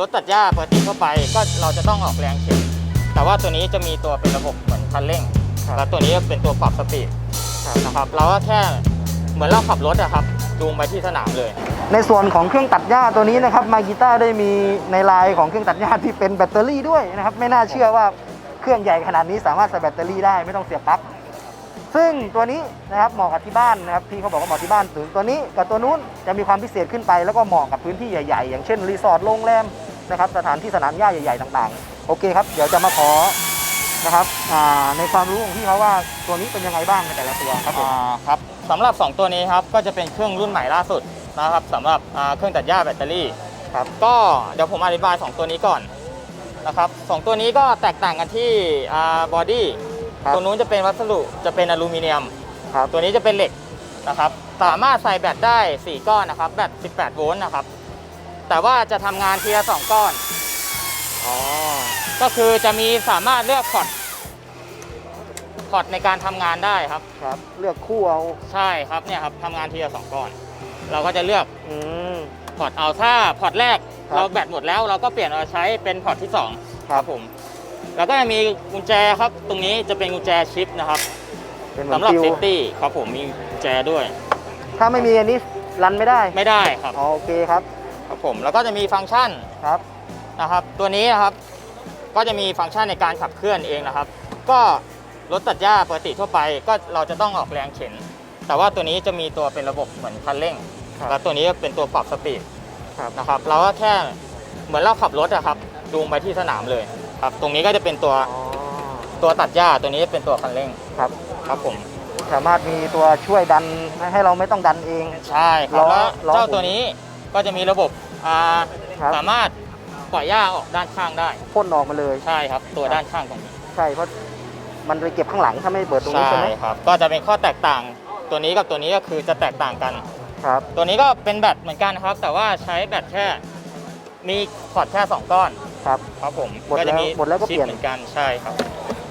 รถตัดหญ้าปกติทั่วไปก็เราจะต้องออกแรงเข็นแต่ว่าตัวนี้จะมีตัวเป็นระบบเหมือนคันเร่งครับแล้วตัวนี้เป็นตัวปรับสปีดนะครับเราก็แค่เหมือนเราขับรถอะครับจูงไปที่สนามเลย ในส่วนของเครื่องตัดหญ้าตัวนี้นะครับมากิต้าได้มีในลายของเครื่องตัดหญ้าที่เป็นแบตเตอรี่ด้วยนะครับไม่น่าเชื่อว่าเครื่องใหญ่ขนาดนี้สามารถใส่แบตเตอรี่ได้ไม่ต้องเสียบปลั๊กซึ่งตัวนี้นะครับเหมาะกับที่บ้านนะครับพี่เขาบอกว่าเหมาะที่บ้านถึงตัวนี้กับตัวนู้นจะมีความพิเศษขึ้นไปแล้วก็เหมาะกับพื้นที่ใหญ่ๆ อย่างเช่นรีสอร์ทโรงแรม นะครับสถานที่สนามหญ้าใหญ่ๆต่างๆ โอเคครับ เดี๋ยวจะมาขอนะครับอ่าในความรู้ของพี่เขาว่าตัวนี้เป็นยังไงบ้างในแต่ละตัวครับผมอ่าครับสำหรับ 2 ตัวนี้ครับก็จะเป็นเครื่องรุ่นใหม่ล่าสุดนะครับสำหรับอ่าเครื่องตัดหญ้าแบตเตอรี่ครับก็เดี๋ยวผมอธิบาย 2 ตัวนี้ก่อนนะครับสองตัวนี้ก็แตกต่างกันที่บอดี้ครับตัวนู้นจะเป็นวัสดุจะเป็นอลูมิเนียมครับตัวนี้จะเป็นเหล็กนะครับสามารถใส่แบตได้ 4 ก้อนนะครับแบต18 โวลต์นะครับ แต่ว่าจะทำงานทีละ2ก้อน อ๋อ ก็คือจะมีสามารถเลือกพอร์ตพอร์ตในการทำงานได้ครับ ครับ เลือกคู่เอา ใช่ครับเนี่ยครับทำงานทีละสองก้อน เราก็จะเลือกอืม พอร์ตเอาถ้าพอร์ตแรกครับ เราแบตหมดแล้วเราก็เปลี่ยนเอาใช้เป็นพอร์ตที่สอง ครับผม แล้วก็จะมีกุญแจครับ ตรงนี้จะเป็นกุญแจชิปนะครับเป็นเหมือสำนหรับฟิวเซฟตี้ครับผมมีกุญแจด้วย ถ้าไม่มีอันนี้รันไม่ได้ ไม่ได้ครับ อ๋อโอเคครับ ครับผมแล้วก็จะมีฟังก์ชันครับนะครับ ตัวนี้นะครับก็จะมีฟังก์ชันในการขับเคลื่อนเองนะครับ ก็รถตัดหญ้าปกติทั่วไปก็เราจะต้องออกแรงเข็น แต่ว่าตัวนี้จะมีตัวเป็นระบบเหมือนคันเร่ง ครับแล้วตัวนี้เป็นตัวปรับสปีดครับ นะครับ เราก็แค่เหมือนเราขับรถอะครับจูงไปที่สนามเลยครับ ตรงนี้ก็จะเป็นตัวอ๋อตัวตัดหญ้าตัวนี้เป็นตัวคันเร่งครับครับผมสามารถมีตัวช่วยดันให้เราไม่ต้องดันเอง ใช่ครับล้อแล้วล้อเจ้าหมุน ตัวนี้ ก็จะมีระบบอ่าครับ สามารถปล่อยหญ้าออกด้านข้างได้ พ่นออกมาเลยใช่ครับ ตัวครับด้านข้างตรงนี้ใช่เพราะมันไปเก็บข้างหลังถ้าไม่เปิดตรงนี้ใช่ใช่ไหมครับ ก็จะเป็นข้อแตกต่างตัวนี้กับตัวนี้ก็คือจะแตกต่างกัน ครับตัวนี้ก็เป็นแบตเหมือนกันนะครับ แต่ว่าใช้แบตแค่มีพอร์ตแค่สองก้อน ครับ ครับผมหมดแล้วจะมีหมดแล้วก็ชิเปลี่ยนเหมือนกันใช่ครับ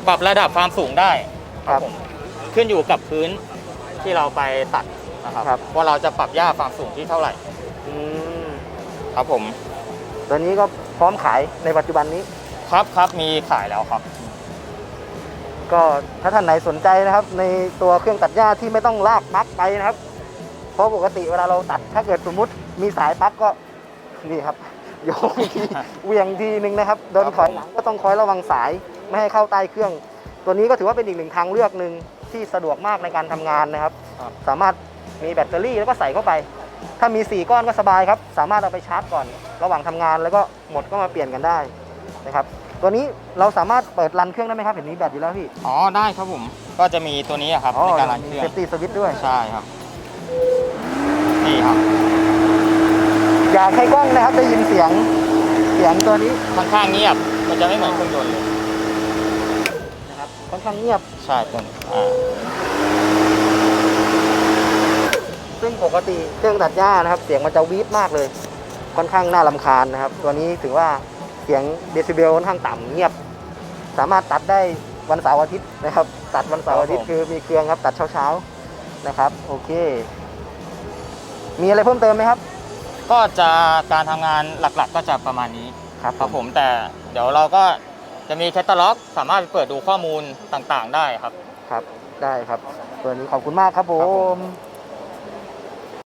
ปรับระดับความสูงได้ครับผมขึ้นอยู่กับพื้นที่เราไปตัดนะครับครับ ว่าเราจะปรับหญ้าความสูงที่เท่าไหร่อืม ครับผม ตัวนี้ก็พร้อมขายในปัจจุบันนี้ ครับครับมีขายแล้วครับ ก็ถ้าท่านไหนสนใจนะครับ ในตัวเครื่องตัดหญ้าที่ไม่ต้องลากปลั๊กไปนะครับ เพราะปกติเวลาเราตัดถ้าเกิดสมมุติมีสายปลั๊กก็นี่ครับโยงทีเหวียงทีหนึ่งนะครับโดนถอยหลังก็ต้องคอยระวังสายไม่ให้เข้าใต้เครื่อง ตัวนี้ก็ถือว่าเป็นอีกหนึ่งทางเลือกหนึ่งที่สะดวกมากในการทำงานนะครับครับ สามารถมีแบตเตอรี่แล้วก็ใส่เข้าไป ถ้ามี 4 ก้อนก็สบายครับ สามารถเอาไปชาร์จก่อน ระหว่างทำงานแล้วก็หมดก็มาเปลี่ยนกันได้นะครับ ตัวนี้เราสามารถเปิดรันเครื่องได้ไหมครับ เห็นมีแบตอยู่แล้วพี่ อ๋อ ได้ครับผม ก็จะมีตัวนี้อะครับอ๋อในการรันเคมีรื่องเซฟตี้สวิตช์ด้วย ใช่ครับ นี่ครับ อยากให้กล้องนะครับได้ยินเสียง เสียงตัวนี้ ค่อนข้างเงียบ มันจะไม่เหมือนเครื่องยนต์เลย นะครับ ค่อนข้างเงียบ ใช่ตัวนี้อ่า ซึ่งปกติเครื่องตัดหญ้านะครับ เสียงมันจะวีดมากเลย ค่อนข้างน่ารำคาญนะครับ ตัวนี้ถือว่าเสียงเดซิเบลค่อนข้างต่ำเงียบ สามารถตัดได้วันเสาร์อาทิตย์นะครับ ตัดวันเสาร์อาทิตย์คือมีเครื่องครับตัดเช้าๆนะครับ โอเค มีอะไรเพิ่มเติมไหมครับ ก็จะการทำงานหลักๆ ก็จะประมาณนี้ครับครับผมแต่เดี๋ยวเราก็จะมีแคตตาล็อก สามารถไปเปิดดูข้อมูลต่างๆ ได้ครับครับ ได้ครับ ตัวนี้ขอบคุณมากครับผครับผมม